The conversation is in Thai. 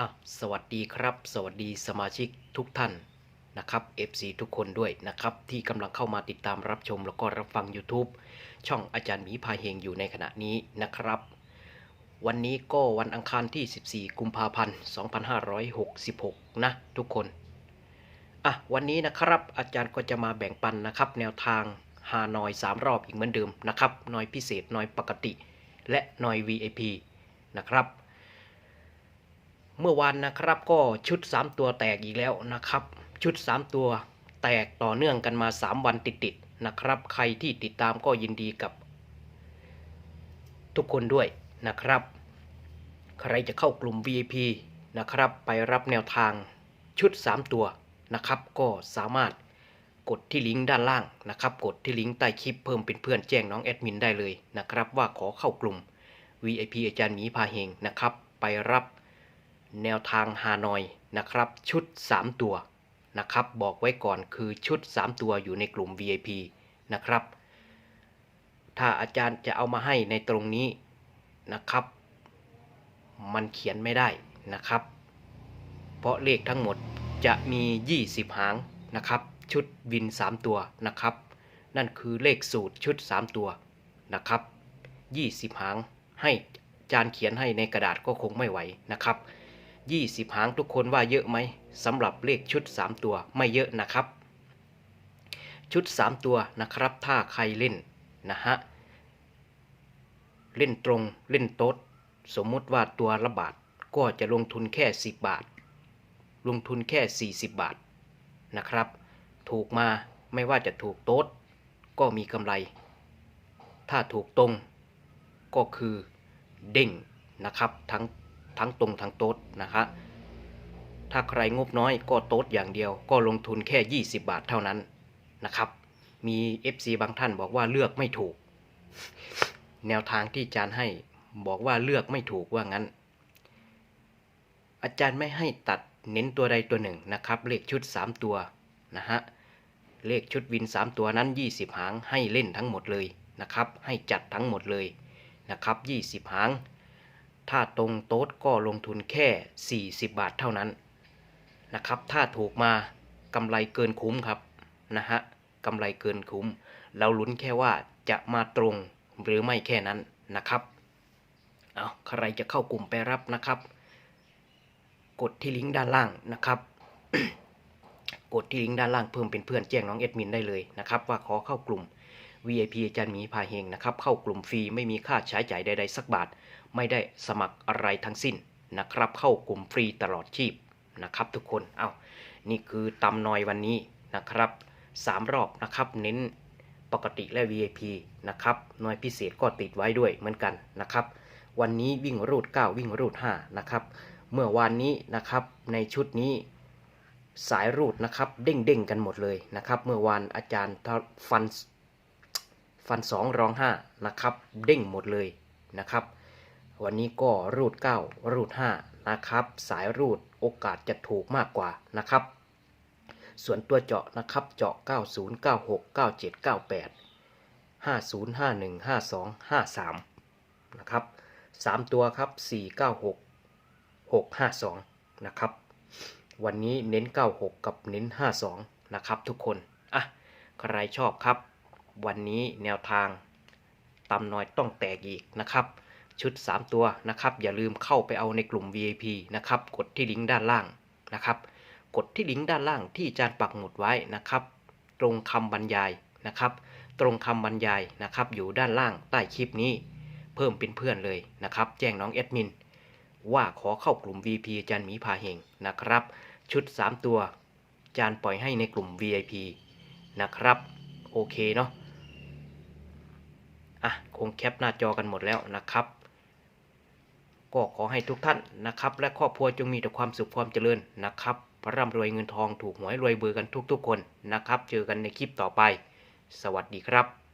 อะสวัสดีครับ สวัสดีสมาชิกทุกท่านนะครับ FC ทุกคนด้วยนะครับ ที่กำลังเข้ามาติดตามรับชมแล้วก็รับฟัง YouTube ช่องอาจารย์หมีพาเฮงอยู่ในขณะนี้นะครับ วันนี้ก็วันอังคารที่ 14 กุมภาพันธ์ 2566 นะ ทุกคนอะวันนี้นะครับอาจารย์ก็จะมาแบ่งปันนะครับ แนวทางฮานอย 3 รอบอีกเหมือนเดิมนะครับนอยพิเศษนอยปกติ และนอย VIP นะครับ เมื่อวานนะครับก็ชุด 3 ตัวแตกอีกแล้วนะครับ ชุด 3 ตัวแตกต่อเนื่องกันมา 3 วันติดๆนะครับ ใครที่ติดตามก็ยินดีกับ ทุกคนด้วยนะครับ ใครจะเข้ากลุ่ม VIP นะครับ ไปรับแนวทางชุด 3 ตัวนะครับ ก็สามารถกดที่ลิงก์ด้านล่างนะครับ กดที่ลิงก์ใต้คลิปเพิ่มเป็นเพื่อนแจ้งน้องแอดมินได้เลยนะครับ ว่าขอเข้ากลุ่ม VIP อาจารย์หมีพาเฮงนะครับ ไปรับ แนวทางฮานอยนะครับ ชุด 3 ตัวนะครับ บอกไว้ก่อนคือชุด 3 ตัวอยู่ในกลุ่ม VIP นะครับ ถ้าอาจารย์จะเอามาให้ในตรงนี้นะครับ มันเขียนไม่ได้นะครับ เพราะเลขทั้งหมดจะมี 20 หางนะครับ ชุดวิน 3 ตัวนะครับ นั่นคือเลขสูตรชุด 3 ตัวนะครับ 20 หางให้อาจารย์เขียนให้ในกระดาษก็คงไม่ไหวนะครับ 20 หางทุกคนว่าเยอะไหมสำหรับเลขชุด 3 ตัวไม่เยอะนะครับ ชุด 3 ตัวนะครับ ถ้าใครเล่นนะฮะเล่นตรงเล่นโต๊ด สมมติว่าตัวละบาทก็จะลงทุนแค่ 10 บาท ลงทุนแค่ 40 บาทนะครับ ถูกมาไม่ว่าจะถูกโต๊ด ก็มีกำไร ถ้าถูกตรง ก็คือเด้งนะครับทั้ง ทั้งตรงทั้งโต๊ดนะฮะถ้าใครงบน้อยก็โต๊ดอย่างเดียว ก็ลงทุนแค่ 20 บาทเท่านั้นนะครับ มี FC บางท่านบอกว่าเลือกไม่ถูก แนวทางที่อาจารย์ให้บอกว่าเลือกไม่ถูกว่างั้น อาจารย์ไม่ให้ตัดเน้นตัวใดตัวหนึ่งนะครับ เลขชุด 3 ตัวนะฮะเลขชุดวิน 3 ตัวนั้น 20 หางให้เล่นทั้งหมดเลยนะครับ ให้จัดทั้งหมดเลยนะครับ 20 หาง ถ้าตรงโต๊ดก็ลงทุนแค่ 40 บาทเท่านั้นนะครับ ถ้าถูกมากำไรเกินคุ้มครับนะฮะกำไรเกินคุ้ม เราลุ้นแค่ว่าจะมาตรงหรือไม่แค่นั้นนะครับ เอาใครจะเข้ากลุ่มไปรับนะครับ กดที่ลิงก์ด้านล่างนะครับกดที่ลิงก์ด้านล่างเพิ่มเป็นเพื่อนแจ้งน้องเอ็ดมินได้เลยนะครับ ว่าขอเข้ากลุ่ม VIP อาจารย์หมีพาเฮงนะครับ เข้ากลุ่มฟรีไม่มีค่าใช้จ่ายใดๆสักบาท ไม่ได้สมัครอะไรทั้งสิ้นนะครับ เข้ากลุ่มฟรีตลอดชีพนะครับทุกคนเอา้านี่คือตำนอยวันนี้นะครับสามรอบนะครับเน้นปกติและ VIP นะครับหน่วยพิเศษก็ติดไว้ด้วยเหมือนกันนะครับ วันนี้วิ่งรูด 9 วิ่งรูด 5 นะครับ เมื่อวานนี้นะครับในชุดนี้สายรูดนะครับด้งเด้งๆกันหมดเลยนะครับ เมื่อวานอาจารย์ฟัน ฟันสองรองห้านะครับ เด้งหมดเลยนะครับ วันนี้ก็รูด 9 รูด 5 นะครับ สายรูดโอกาสจะถูกมากกว่านะครับ ส่วนตัวเจาะนะครับ เจาะ 90 96 97 98 50 51 52 53 นะครับ 3 ตัวครับ 496 652 นะครับ วันนี้เน้น 96 กับเน้น 52 นะครับทุกคน อะ ใครชอบครับ วันนี้แนวทางตำน้อยต้องแตกอีกนะครับ ชุด 3 ตัวนะครับ อย่าลืมเข้าไปเอาในกลุ่ม VIP นะครับ กดที่ลิงก์ด้านล่างนะครับ กดที่ลิงก์ด้านล่างที่อาจารย์ปักหมุดไว้นะครับ ตรงคำบรรยายนะครับ ตรงคำบรรยายนะครับ อยู่ด้านล่างใต้คลิปนี้ เพิ่มเป็นเพื่อนเลยนะครับ แจ้งน้องแอดมินว่าขอเข้ากลุ่ม VIP อาจารย์หมีพาเฮงนะครับ ชุด 3 ตัวอาจารย์ปล่อยให้ในกลุ่ม VIP นะครับ โอเคเนาะ คงแคปหน้าจอกันหมดแล้วนะครับ ก็ขอให้ทุกท่านนะครับ และครอบครัวจงมีแต่ความสุขความเจริญนะครับร่ำรวยเงินทองถูกหวยรวยเบอร์กันทุกๆคนนะครับ เจอกันในคลิปต่อไป สวัสดีครับ